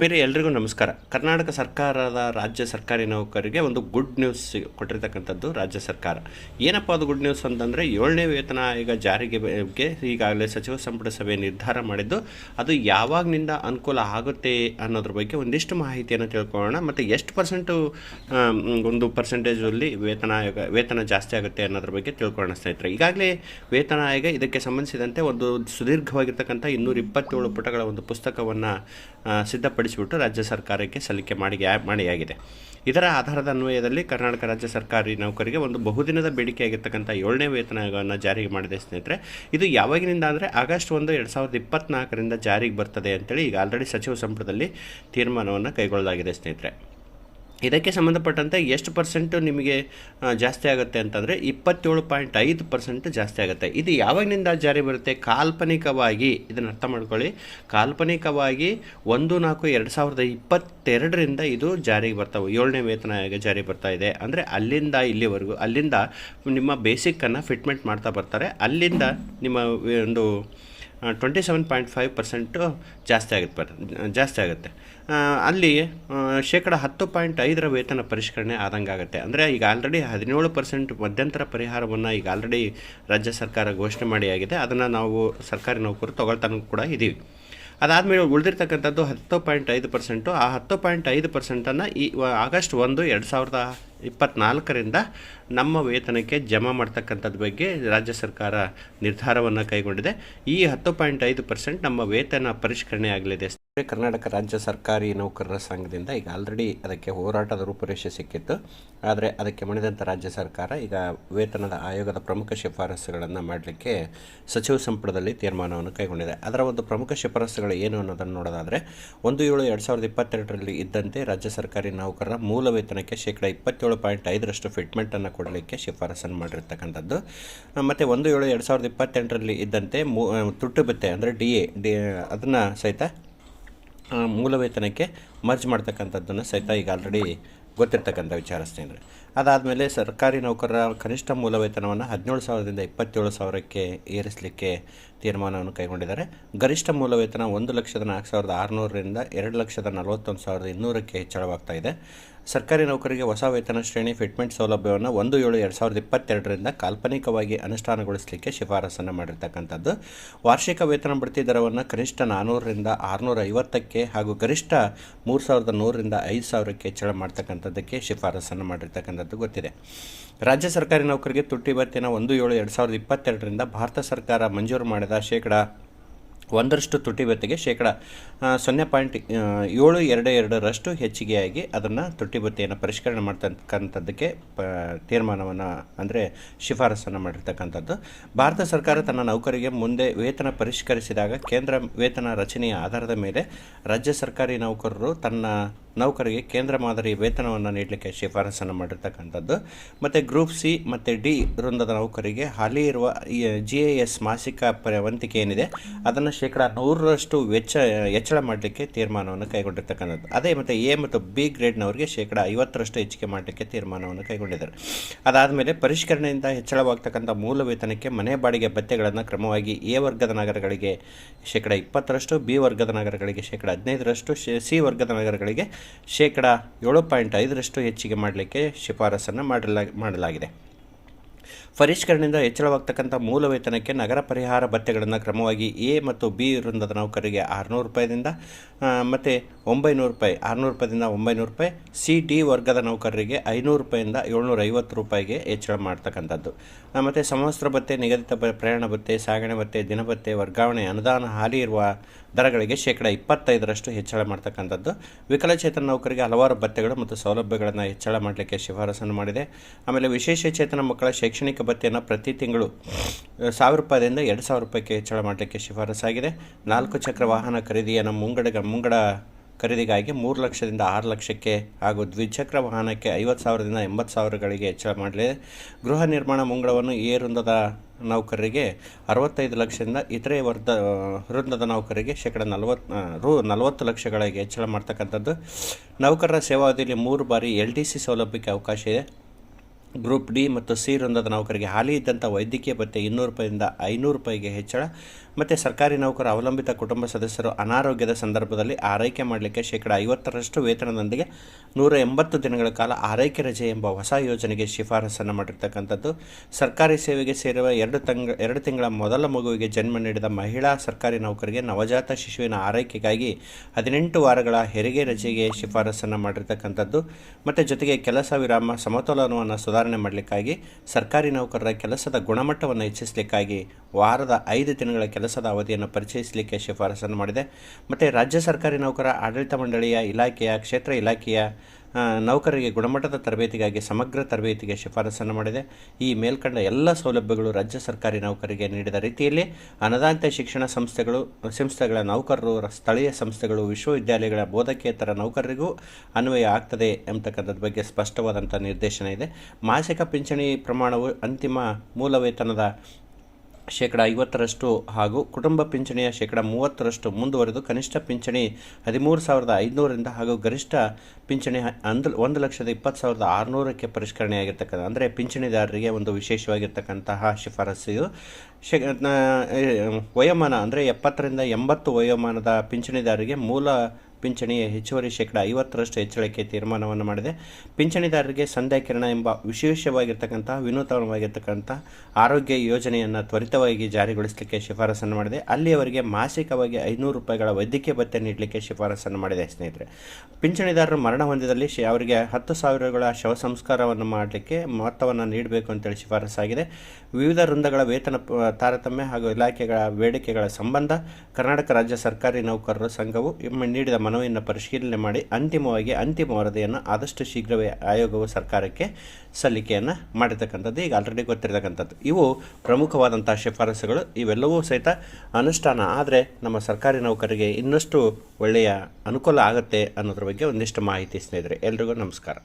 ಬೇರೆ ಎಲ್ರಿಗೂ ನಮಸ್ಕಾರ. ಕರ್ನಾಟಕ ಸರ್ಕಾರದ ರಾಜ್ಯ ಸರ್ಕಾರಿ ನೌಕರಿಗೆ ಒಂದು ಗುಡ್ ನ್ಯೂಸ್ ಕೊಟ್ಟಿರ್ತಕ್ಕಂಥದ್ದು ರಾಜ್ಯ ಸರ್ಕಾರ. ಏನಪ್ಪ ಅದು ಗುಡ್ ನ್ಯೂಸ್ ಅಂತಂದರೆ ಏಳನೇ ವೇತನ ಆಯೋಗ ಜಾರಿಗೆ ಬಗ್ಗೆ ಈಗಾಗಲೇ ಸಚಿವ ಸಂಪುಟ ಸಭೆ ನಿರ್ಧಾರ ಮಾಡಿದ್ದು, ಅದು ಯಾವಾಗಿನಿಂದ ಅನುಕೂಲ ಆಗುತ್ತೆ ಅನ್ನೋದ್ರ ಬಗ್ಗೆ ಒಂದಿಷ್ಟು ಮಾಹಿತಿಯನ್ನು ತಿಳ್ಕೊಳ್ಳೋಣ. ಮತ್ತು ಎಷ್ಟು ಪರ್ಸೆಂಟು ಒಂದು ಪರ್ಸೆಂಟೇಜಲ್ಲಿ ವೇತನ ಆಯೋಗ, ವೇತನ ಜಾಸ್ತಿ ಆಗುತ್ತೆ ಅನ್ನೋದ್ರ ಬಗ್ಗೆ ತಿಳ್ಕೊಳ್ಳೋಣ ಸ್ನೇಹಿತರೆ. ಈಗಾಗಲೇ ವೇತನ ಆಯೋಗ ಇದಕ್ಕೆ ಸಂಬಂಧಿಸಿದಂತೆ ಒಂದು ಸುದೀರ್ಘವಾಗಿರ್ತಕ್ಕಂಥ ಇನ್ನೂರ ಇಪ್ಪತ್ತೇಳು ಪುಟಗಳ ಒಂದು ಪುಸ್ತಕವನ್ನು ಸಿದ್ಧಪಡಿಸಿಬಿಟ್ಟು ರಾಜ್ಯ ಸರ್ಕಾರಕ್ಕೆ ಸಲ್ಲಿಕೆ ಮಾಡಿ ಮಾಡಿಯಾಗಿದೆ. ಇದರ ಆಧಾರದ ಅನ್ವಯದಲ್ಲಿ ಕರ್ನಾಟಕ ರಾಜ್ಯ ಸರ್ಕಾರಿ ನೌಕರಿಗೆ ಒಂದು ಬಹುದಿನದ ಬೇಡಿಕೆಯಾಗಿರ್ತಕ್ಕಂಥ ಏಳನೇ ವೇತನವನ್ನು ಜಾರಿಗೆ ಮಾಡಿದೆ ಸ್ನೇಹಿತರೆ. ಇದು ಯಾವಾಗಿನಿಂದ ಅಂದರೆ ಆಗಸ್ಟ್ ಒಂದು ಎರಡು ಸಾವಿರದ ಇಪ್ಪತ್ತ್ನಾಲ್ಕರಿಂದ ಜಾರಿಗೆ ಬರ್ತದೆ ಅಂತೇಳಿ ಈಗ ಆಲ್ರೆಡಿ ಸಚಿವ ಸಂಪುಟದಲ್ಲಿ ತೀರ್ಮಾನವನ್ನು ಕೈಗೊಳ್ಳಲಾಗಿದೆ ಸ್ನೇಹಿತರೆ. ಇದಕ್ಕೆ ಸಂಬಂಧಪಟ್ಟಂತೆ ಎಷ್ಟು ಪರ್ಸೆಂಟು ನಿಮಗೆ ಜಾಸ್ತಿ ಆಗುತ್ತೆ ಅಂತಂದರೆ ಇಪ್ಪತ್ತೇಳು ಪಾಯಿಂಟ್ ಐದು ಪರ್ಸೆಂಟ್ ಜಾಸ್ತಿ ಆಗುತ್ತೆ. ಇದು ಯಾವಾಗಿನಿಂದ ಜಾರಿ ಬರುತ್ತೆ? ಕಾಲ್ಪನಿಕವಾಗಿ, ಇದನ್ನು ಅರ್ಥ ಮಾಡ್ಕೊಳ್ಳಿ. ಕಾಲ್ಪನಿಕವಾಗಿ ಒಂದು ನಾಲ್ಕು ಎರಡು ಸಾವಿರದ ಇಪ್ಪತ್ತೆರಡರಿಂದ ಇದು ಜಾರಿಗೆ ಬರ್ತಾವೆ. ಏಳನೇ ವೇತನ ಜಾರಿ ಬರ್ತಾ ಇದೆ. ಅಂದರೆ ಅಲ್ಲಿಂದ ಇಲ್ಲಿವರೆಗೂ, ಅಲ್ಲಿಂದ ನಿಮ್ಮ ಬೇಸಿಕ್ಕನ್ನು ಫಿಟ್ಮೆಂಟ್ ಮಾಡ್ತಾ ಬರ್ತಾರೆ. ಅಲ್ಲಿಂದ ನಿಮ್ಮ, ಒಂದು twenty seven point five percent ಜಾಸ್ತಿ ಆಗುತ್ತೆ ಜಾಸ್ತಿ ಆಗುತ್ತೆ. ಅಲ್ಲಿ ಶೇಕಡ ಹತ್ತು ಪಾಯಿಂಟ್ ಐದರ ವೇತನ ಪರಿಷ್ಕರಣೆ ಆದಂಗೆ ಆಗುತ್ತೆ. ಅಂದರೆ ಈಗ ಆಲ್ರೆಡಿ ಹದಿನೇಳು ಪರ್ಸೆಂಟ್ ಮಧ್ಯಂತರ ಪರಿಹಾರವನ್ನು ಈಗ ಆಲ್ರೆಡಿ ರಾಜ್ಯ ಸರ್ಕಾರ ಘೋಷಣೆ ಮಾಡಿ ಆಗಿದೆ. ಅದನ್ನು ನಾವು ಸರ್ಕಾರಿ ನೌಕರು ತಗೊಳ್ತಾನೂ ಕೂಡ ಇದ್ದೀವಿ ಅದಾದಮೇಲೆ ಉಳಿದಿರ್ತಕ್ಕಂಥದ್ದು ಹತ್ತು ಪಾಯಿಂಟ್ ಐದು ಪರ್ಸೆಂಟು ಆ ಹತ್ತು ಪಾಯಿಂಟ್ ಐದು ಪರ್ಸೆಂಟನ್ನು ಈ ಆಗಸ್ಟ್ ಒಂದು, ಎರಡು ಸಾವಿರದ ಇಪ್ಪತ್ತ್ನಾಲ್ಕರಿಂದ ನಮ್ಮ ವೇತನಕ್ಕೆ ಜಮಾ ಮಾಡ್ತಕ್ಕಂಥದ್ದು ಬಗ್ಗೆ ರಾಜ್ಯ ಸರ್ಕಾರ ನಿರ್ಧಾರವನ್ನು ಕೈಗೊಂಡಿದೆ. ಈ ಹತ್ತು ಪಾಯಿಂಟ್ ಐದು ಪರ್ಸೆಂಟ್ ನಮ್ಮ ವೇತನ ಪರಿಷ್ಕರಣೆ ಆಗಲಿದೆ. ಕರ್ನಾಟಕ ರಾಜ್ಯ ಸರ್ಕಾರಿ ನೌಕರರ ಸಂಘದಿಂದ ಈಗ ಆಲ್ರೆಡಿ ಅದಕ್ಕೆ ಹೋರಾಟದ ರೂಪುರೇಷೆ ಸಿಕ್ಕಿತ್ತು. ಆದರೆ ಅದಕ್ಕೆ ಮಣಿದಂಥ ರಾಜ್ಯ ಸರ್ಕಾರ ಈಗ ವೇತನದ ಆಯೋಗದ ಪ್ರಮುಖ ಶಿಫಾರಸುಗಳನ್ನು ಮಾಡಲಿಕ್ಕೆ ಸಚಿವ ಸಂಪುಟದಲ್ಲಿ ತೀರ್ಮಾನವನ್ನು ಕೈಗೊಂಡಿದೆ. ಅದರ ಒಂದು ಪ್ರಮುಖ ಶಿಫಾರಸುಗಳು ಏನು ಅನ್ನೋದನ್ನು ನೋಡೋದಾದರೆ, ಒಂದು ಏಳು ಎರಡು ಸಾವಿರದ ಇಪ್ಪತ್ತೆರಡರಲ್ಲಿ ಇದ್ದಂತೆ ರಾಜ್ಯ ಸರ್ಕಾರಿ ನೌಕರರ ಮೂಲ ವೇತನಕ್ಕೆ ಶೇಕಡ ಇಪ್ಪತ್ತೇಳು ಪಾಯಿಂಟ್ ಐದರಷ್ಟು ಫಿಟ್ಮೆಂಟನ್ನು ಕೊಡಲಿಕ್ಕೆ ಶಿಫಾರಸನ್ನು ಮಾಡಿರ್ತಕ್ಕಂಥದ್ದು. ಮತ್ತು ಒಂದು ಏಳು ಎರಡು ಸಾವಿರದ ಇಪ್ಪತ್ತೆಂಟರಲ್ಲಿ ಇದ್ದಂತೆ ಮೂ ತುಟ್ಟು ಬತ್ತೆ ಅಂದರೆ ಡಿ ಎ, ಡಿ ಅದನ್ನು ಸಹಿತ ಮೂಲ ವೇತನಕ್ಕೆ ಮರ್ಜ್ ಮಾಡ್ತಕ್ಕಂಥದ್ದನ್ನು ಸಹಿತ ಈಗ ಆಲ್ರೆಡಿ ಗೊತ್ತಿರ್ತಕ್ಕಂಥ ವಿಚಾರ ಸ್ನೇಹಿತರೆ ಅದಾದಮೇಲೆ ಸರ್ಕಾರಿ ನೌಕರರ ಕನಿಷ್ಠ ಮೂಲ ವೇತನವನ್ನು ಹದಿನೇಳು ಸಾವಿರದಿಂದ ಇಪ್ಪತ್ತೇಳು ಸಾವಿರಕ್ಕೆ ಏರಿಸಲಿಕ್ಕೆ ತೀರ್ಮಾನವನ್ನು ಕೈಗೊಂಡಿದ್ದಾರೆ. ಗರಿಷ್ಠ ಮೂಲ ವೇತನ ಒಂದು ಲಕ್ಷದ ನಾಲ್ಕು ಸಾವಿರದ ಆರುನೂರರಿಂದ ಎರಡು ಲಕ್ಷದ ನಲವತ್ತೊಂದು ಸಾವಿರದ ಇನ್ನೂರಕ್ಕೆ ಹೆಚ್ಚಳವಾಗ್ತಾ ಇದೆ. ಸರ್ಕಾರಿ ನೌಕರಿಗೆ ಹೊಸ ವೇತನ ಶ್ರೇಣಿ ಫಿಟ್ಮೆಂಟ್ ಸೌಲಭ್ಯವನ್ನು ಒಂದು ಏಳು ಎರಡು ಸಾವಿರದ ಇಪ್ಪತ್ತೆರಡರಿಂದ ಕಾಲ್ಪನಿಕವಾಗಿ ಅನುಷ್ಠಾನಗೊಳಿಸಲಿಕ್ಕೆ ಶಿಫಾರಸನ್ನು ಮಾಡಿರ್ತಕ್ಕಂಥದ್ದು. ವಾರ್ಷಿಕ ವೇತನ ಬಡ್ತಿ ದರವನ್ನು ಕನಿಷ್ಠ ನಾನ್ನೂರರಿಂದ ಆರುನೂರ ಐವತ್ತಕ್ಕೆ ಹಾಗೂ ಗರಿಷ್ಠ ಮೂರು ಸಾವಿರದ ನೂರರಿಂದ ಐದು ಸಾವಿರಕ್ಕೆ ಹೆಚ್ಚಳ ಮಾಡ್ತಕ್ಕಂಥದ್ದಕ್ಕೆ ಶಿಫಾರಸನ್ನು ಮಾಡಿರ್ತಕ್ಕಂಥದ್ದು ಗೊತ್ತಿದೆ. ರಾಜ್ಯ ಸರ್ಕಾರಿ ನೌಕರಿಗೆ ತುಟ್ಟಿ ಭತ್ಯೆನ ಒಂದು ಏಳು ಎರಡು ಸಾವಿರದ ಇಪ್ಪತ್ತೆರಡರಿಂದ ಭಾರತ ಸರ್ಕಾರ ಮಂಜೂರು ಮಾಡಿದ ಶೇಕಡ ಒಂದರಷ್ಟು ತುಟಿ ಬತ್ತಿಗೆ ಶೇಕಡ ಸೊನ್ನೆ ಪಾಯಿಂಟ್ ಏಳು, ಎರಡು, ಎರಡರಷ್ಟು ಹೆಚ್ಚಿಗೆಯಾಗಿ ಅದನ್ನು ತುಟಿ ಬತ್ತಿಯನ್ನು ಪರಿಷ್ಕರಣೆ ಮಾಡ್ತಕ್ಕಂಥದ್ದಕ್ಕೆ ಪ ತೀರ್ಮಾನವನ್ನು ಅಂದರೆ ಶಿಫಾರಸನ್ನು ಮಾಡಿರ್ತಕ್ಕಂಥದ್ದು. ಭಾರತ ಸರ್ಕಾರ ತನ್ನ ನೌಕರಿಗೆ ಮುಂದೆ ವೇತನ ಪರಿಷ್ಕರಿಸಿದಾಗ ಕೇಂದ್ರ ವೇತನ ರಚನೆಯ ಆಧಾರದ ಮೇಲೆ ರಾಜ್ಯ ಸರ್ಕಾರಿ ನೌಕರರು ತನ್ನ ನೌಕರಿಗೆ ಕೇಂದ್ರ ಮಾದರಿ ವೇತನವನ್ನು ನೀಡಲಿಕ್ಕೆ ಶಿಫಾರಸನ್ನು ಮಾಡಿರ್ತಕ್ಕಂಥದ್ದು. ಮತ್ತು ಗ್ರೂಪ್ ಸಿ ಮತ್ತು ಡಿ ವೃಂದದ ನೌಕರಿಗೆ ಹಾಲಿ ಇರುವ ಜಿ ಎ ಎಸ್ ಮಾಸಿಕ ಪರವಂತಿಕೆ ವಂತಿಕೆ ಏನಿದೆ, ಅದನ್ನು ಶೇಕಡ ನೂರರಷ್ಟು ವೆಚ್ಚ, ಹೆಚ್ಚಳ ಮಾಡಲಿಕ್ಕೆ ತೀರ್ಮಾನವನ್ನು ಕೈಗೊಂಡಿರ್ತಕ್ಕಂಥದ್ದು. ಅದೇ ಮತ್ತು ಎ ಮತ್ತು ಬಿ ಗ್ರೇಡ್ನವರಿಗೆ ಶೇಕಡ ಐವತ್ತರಷ್ಟು ಹೆಚ್ಚಿಗೆ ಮಾಡಲಿಕ್ಕೆ ತೀರ್ಮಾನವನ್ನು ಕೈಗೊಂಡಿದ್ದಾರೆ. ಅದಾದಮೇಲೆ ಪರಿಷ್ಕರಣೆಯಿಂದ ಹೆಚ್ಚಳವಾಗ್ತಕ್ಕಂಥ ಮೂಲ ವೇತನಕ್ಕೆ ಮನೆ ಬಾಡಿಗೆ ಭತ್ಯೆಗಳನ್ನು ಕ್ರಮವಾಗಿ ಎ ವರ್ಗದ ನಗರಗಳಿಗೆ ಶೇಕಡ ಇಪ್ಪತ್ತರಷ್ಟು, ಬಿ ವರ್ಗದ ನಗರಗಳಿಗೆ ಶೇಕಡ ಹದಿನೈದರಷ್ಟು ಸಿ ವರ್ಗದ ನಗರಗಳಿಗೆ ಶೇಕಡ ಏಳು ಪಾಯಿಂಟ್ ಐದರಷ್ಟು ಹೆಚ್ಚಿಗೆ ಮಾಡಲಿಕ್ಕೆ ಶಿಫಾರಸನ್ನು ಮಾಡಲಾ ಮಾಡಲಾಗಿದೆ. ಪರಿಷ್ಕರಣೆಯಿಂದ ಹೆಚ್ಚಳವಾಗ್ತಕ್ಕಂಥ ಮೂಲ ವೇತನಕ್ಕೆ ನಗರ ಪರಿಹಾರ ಭತ್ಯೆಗಳನ್ನು ಕ್ರಮವಾಗಿ ಎ ಮತ್ತು ಬಿ ವೃಂದದ ನೌಕರಿಗೆ ಆರುನೂರು ರೂಪಾಯಿದಿಂದ ಮತ್ತು ಒಂಬೈನೂರು ರೂಪಾಯಿ, ಆರುನೂರು ರೂಪಾಯಿದಿಂದ ಒಂಬೈನೂರು ರೂಪಾಯಿ, ಸಿ, ಡಿ ವರ್ಗದ ನೌಕರರಿಗೆ ಐನೂರು ರೂಪಾಯಿಂದ ಏಳ್ನೂರ ಐವತ್ತು ರೂಪಾಯಿಗೆ ಹೆಚ್ಚಳ ಮಾಡ್ತಕ್ಕಂಥದ್ದು. ಮತ್ತು ಸಮವಸ್ತ್ರ ಭತ್ತೆ ನಿಗದಿತ ಪ್ರಯಾಣ ಭತ್ತೆ ಸಾಗಣೆ ಭತ್ತೆ ದಿನಭತ್ತೆ ವರ್ಗಾವಣೆ, ಅನುದಾನ, ಹಾಲಿ ಇರುವ ದರಗಳಿಗೆ ಶೇಕಡ ಇಪ್ಪತ್ತೈದರಷ್ಟು ಹೆಚ್ಚಳ ಮಾಡ್ತಕ್ಕಂಥದ್ದು. ವಿಕಲಚೇತನ ನೌಕರಿಗೆ ಹಲವಾರು ಭತ್ಯೆಗಳು ಮತ್ತು ಸೌಲಭ್ಯಗಳನ್ನು ಹೆಚ್ಚಳ ಮಾಡಲಿಕ್ಕೆ ಶಿಫಾರಸನ್ನು ಮಾಡಿದೆ. ಆಮೇಲೆ ವಿಶೇಷ ಚೇತನ ಮಕ್ಕಳ ಶೈಕ್ಷಣಿಕ ಭತ್ಯೆಯನ್ನು ಪ್ರತಿ ತಿಂಗಳು ಸಾವಿರ ರೂಪಾಯಿಂದ ಎರಡು ಸಾವಿರ ರೂಪಾಯಿಗೆ ಹೆಚ್ಚಳ ಮಾಡಲಿಕ್ಕೆ ಶಿಫಾರಸಾಗಿದೆ ನಾಲ್ಕು ಚಕ್ರ ವಾಹನ ಖರೀದಿಯನ್ನು ಮುಂಗಡ ಮುಂಗಡ ಖರೀದಿಗಾಗಿ ಮೂರು ಲಕ್ಷದಿಂದ ಆರು ಲಕ್ಷಕ್ಕೆ ಹಾಗೂ ದ್ವಿಚಕ್ರ ವಾಹನಕ್ಕೆ ಐವತ್ತು ಸಾವಿರದಿಂದ ಎಂಬತ್ತು ಸಾವಿರಗಳಿಗೆ ಹೆಚ್ಚಳ ಮಾಡಲಿದೆ. ಗೃಹ ನಿರ್ಮಾಣ ಮುಂಗಡವನ್ನು ಎ ವೃಂದದ ನೌಕರರಿಗೆ ಅರವತ್ತೈದು ಲಕ್ಷದಿಂದ ಇತರೆ ವರ್ಗ ವೃಂದದ ನೌಕರರಿಗೆ ಶೇಕಡ ನಲವತ್ತು ರು ನಲವತ್ತು ಲಕ್ಷಗಳಿಗೆ ಹೆಚ್ಚಳ ಮಾಡ್ತಕ್ಕಂಥದ್ದು. ನೌಕರರ ಸೇವಾವಧಿಯಲ್ಲಿ ಮೂರು ಬಾರಿ ಎಲ್ ಡಿ ಸಿ ಸೌಲಭ್ಯಕ್ಕೆ ಅವಕಾಶ ಇದೆ. ಗ್ರೂಪ್ ಡಿ ಮತ್ತು ಸಿ ವೃಂದದ ನೌಕರಿಗೆ ಹಾಲಿ ಇದ್ದಂಥ ವೈದ್ಯಕೀಯ ಭತ್ಯೆ ಇನ್ನೂರು ರೂಪಾಯಿಂದ ಐನೂರು ರೂಪಾಯಿಗೆ ಹೆಚ್ಚಳ. ಮತ್ತು ಸರ್ಕಾರಿ ನೌಕರ ಅವಲಂಬಿತ ಕುಟುಂಬ ಸದಸ್ಯರು ಅನಾರೋಗ್ಯದ ಸಂದರ್ಭದಲ್ಲಿ ಆರೈಕೆ ಮಾಡಲಿಕ್ಕೆ ಶೇಕಡ ಐವತ್ತರಷ್ಟು ವೇತನದೊಂದಿಗೆ ನೂರ ಎಂಬತ್ತು ದಿನಗಳ ಕಾಲ ಆರೈಕೆ ರಜೆ ಎಂಬ ಹೊಸ ಯೋಜನೆಗೆ ಶಿಫಾರಸನ್ನು ಮಾಡಿರ್ತಕ್ಕಂಥದ್ದು. ಸರ್ಕಾರಿ ಸೇವೆಗೆ ಸೇರುವ ಎರಡು ಎರಡು ತಿಂಗಳ ಮೊದಲ ಮಗುವಿಗೆ ಜನ್ಮ ನೀಡಿದ ಮಹಿಳಾ ಸರ್ಕಾರಿ ನೌಕರಿಗೆ ನವಜಾತ ಶಿಶುವಿನ ಆರೈಕೆಗಾಗಿ ಹದಿನೆಂಟು ವಾರಗಳ ಹೆರಿಗೆ ರಜೆಗೆ ಶಿಫಾರಸನ್ನು ಮಾಡಿರ್ತಕ್ಕಂಥದ್ದು. ಮತ್ತು ಜೊತೆಗೆ ಕೆಲಸ ವಿರಾಮ ಸಮತೋಲನವನ್ನು ಸುಧಾರಣೆ ಮಾಡಲಿಕ್ಕಾಗಿ ಸರ್ಕಾರಿ ನೌಕರರ ಕೆಲಸದ ಗುಣಮಟ್ಟವನ್ನು ಹೆಚ್ಚಿಸಲಿಕ್ಕಾಗಿ ವಾರದ ಐದು ದಿನಗಳ ಕೆಲಸದ ಅವಧಿಯನ್ನು ಪರಿಚಯಿಸಲಿಕ್ಕೆ ಶಿಫಾರಸನ್ನು ಮಾಡಿದೆ. ಮತ್ತು ರಾಜ್ಯ ಸರ್ಕಾರಿ ನೌಕರ ಆಡಳಿತ ಮಂಡಳಿಯ ಇಲಾಖೆಯ, ಕ್ಷೇತ್ರ ಇಲಾಖೆಯ ನೌಕರರಿಗೆ ಗುಣಮಟ್ಟದ ತರಬೇತಿಗಾಗಿ ಸಮಗ್ರ ತರಬೇತಿಗೆ ಶಿಫಾರಸನ್ನು ಮಾಡಿದೆ. ಈ ಮೇಲ್ಕಂಡ ಎಲ್ಲ ಸೌಲಭ್ಯಗಳು ರಾಜ್ಯ ಸರ್ಕಾರಿ ನೌಕರಿಗೆ ನೀಡಿದ ರೀತಿಯಲ್ಲಿ ಅನುದಾನಿತ ಶಿಕ್ಷಣ ಸಂಸ್ಥೆಗಳು, ಸಂಸ್ಥೆಗಳ ನೌಕರರು, ಸ್ಥಳೀಯ ಸಂಸ್ಥೆಗಳು, ವಿಶ್ವವಿದ್ಯಾಲಯಗಳ ಬೋಧಕೇತರ ನೌಕರರಿಗೂ ಅನ್ವಯ ಆಗ್ತದೆ ಎಂಬತಕ್ಕಂಥದ್ರ ಬಗ್ಗೆ ಸ್ಪಷ್ಟವಾದಂಥ ನಿರ್ದೇಶನ ಇದೆ. ಮಾಸಿಕ ಪಿಂಚಣಿ ಪ್ರಮಾಣವು ಅಂತಿಮ ಮೂಲ ವೇತನದ ಶೇಕಡ ಐವತ್ತರಷ್ಟು ಹಾಗೂ ಕುಟುಂಬ ಪಿಂಚಣಿಯ ಶೇಕಡ ಮೂವತ್ತರಷ್ಟು ಮುಂದುವರೆದು ಕನಿಷ್ಠ ಪಿಂಚಣಿ ಹದಿಮೂರು ಸಾವಿರದ ಐದುನೂರರಿಂದ ಹಾಗೂ ಗರಿಷ್ಠ ಪಿಂಚಣಿ ಅಂದ್ ಒಂದು ಲಕ್ಷದ ಇಪ್ಪತ್ತು ಸಾವಿರದ ಆರುನೂರಕ್ಕೆ ಪರಿಷ್ಕರಣೆಯಾಗಿರ್ತಕ್ಕಂಥ ಅಂದರೆ ಪಿಂಚಣಿದಾರರಿಗೆ ಒಂದು ವಿಶೇಷವಾಗಿರ್ತಕ್ಕಂತಹ ಶಿಫಾರಸ್ಸು ಶೇ ವಯೋಮಾನ ಅಂದರೆ ಎಪ್ಪತ್ತರಿಂದ ಎಂಬತ್ತು ವಯೋಮಾನದ ಪಿಂಚಣಿದಾರರಿಗೆ ಮೂಲ ಪಿಂಚಣಿಯ ಹೆಚ್ಚುವರಿ ಶೇಕಡ ಐವತ್ತರಷ್ಟು ಹೆಚ್ಚಳಕ್ಕೆ ತೀರ್ಮಾನವನ್ನು ಮಾಡಿದೆ. ಪಿಂಚಣಿದಾರರಿಗೆ ಸಂಧ್ಯಾ ಕಿರಣ ಎಂಬ ವಿಶೇಷವಾಗಿರ್ತಕ್ಕಂಥ ವಿನೂತನವಾಗಿರ್ತಕ್ಕಂಥ ಆರೋಗ್ಯ ಯೋಜನೆಯನ್ನು ತ್ವರಿತವಾಗಿ ಜಾರಿಗೊಳಿಸಲಿಕ್ಕೆ ಶಿಫಾರಸನ್ನು ಮಾಡಿದೆ. ಅಲ್ಲಿಯವರಿಗೆ ಮಾಸಿಕವಾಗಿ ಐನೂರು ರೂಪಾಯಿಗಳ ವೈದ್ಯಕೀಯ ಭತ್ಯೆ ನೀಡಲಿಕ್ಕೆ ಶಿಫಾರಸನ್ನು ಮಾಡಿದೆ ಸ್ನೇಹಿತರೆ. ಪಿಂಚಣಿದಾರರು ಮರಣ ಹೊಂದಿದಲ್ಲಿ ಅವರಿಗೆ ಹತ್ತು ಸಾವಿರಗಳ ಶವ ಸಂಸ್ಕಾರವನ್ನು ಮಾಡಲಿಕ್ಕೆ ಮೊತ್ತವನ್ನು ನೀಡಬೇಕು ಅಂತೇಳಿ ಶಿಫಾರಸಾಗಿದೆ ವಿವಿಧ ವೃಂದಗಳ ವೇತನ ತಾರತಮ್ಯ ಹಾಗೂ ಇಲಾಖೆಗಳ, ಬೇಡಿಕೆಗಳ ಸಂಬಂಧ ಕರ್ನಾಟಕ ರಾಜ್ಯ ಸರ್ಕಾರಿ ನೌಕರರ ಸಂಘವು ನೀಡಿದ ಮನವಿಯನ್ನು ಪರಿಶೀಲನೆ ಮಾಡಿ ಅಂತಿಮವಾಗಿ ಅಂತಿಮ ವರದಿಯನ್ನು ಆದಷ್ಟು ಶೀಘ್ರವೇ ಆಯೋಗವು ಸರ್ಕಾರಕ್ಕೆ ಸಲ್ಲಿಕೆಯನ್ನು ಮಾಡಿರ್ತಕ್ಕಂಥದ್ದು, ಈಗ ಆಲ್ರೆಡಿ ಗೊತ್ತಿರತಕ್ಕಂಥದ್ದು. ಇವು ಪ್ರಮುಖವಾದಂಥ ಶಿಫಾರಸುಗಳು. ಇವೆಲ್ಲವೂ ಸಹಿತ ಅನುಷ್ಠಾನ. ಆದರೆ ನಮ್ಮ ಸರ್ಕಾರಿ ನೌಕರಿಗೆ ಇನ್ನಷ್ಟು ಒಳ್ಳೆಯ ಅನುಕೂಲ ಆಗುತ್ತೆ ಅನ್ನೋದ್ರ ಬಗ್ಗೆ ಒಂದಿಷ್ಟು ಮಾಹಿತಿ ಸ್ನೇಹಿತರೆ. ಎಲ್ರಿಗೂ ನಮಸ್ಕಾರ.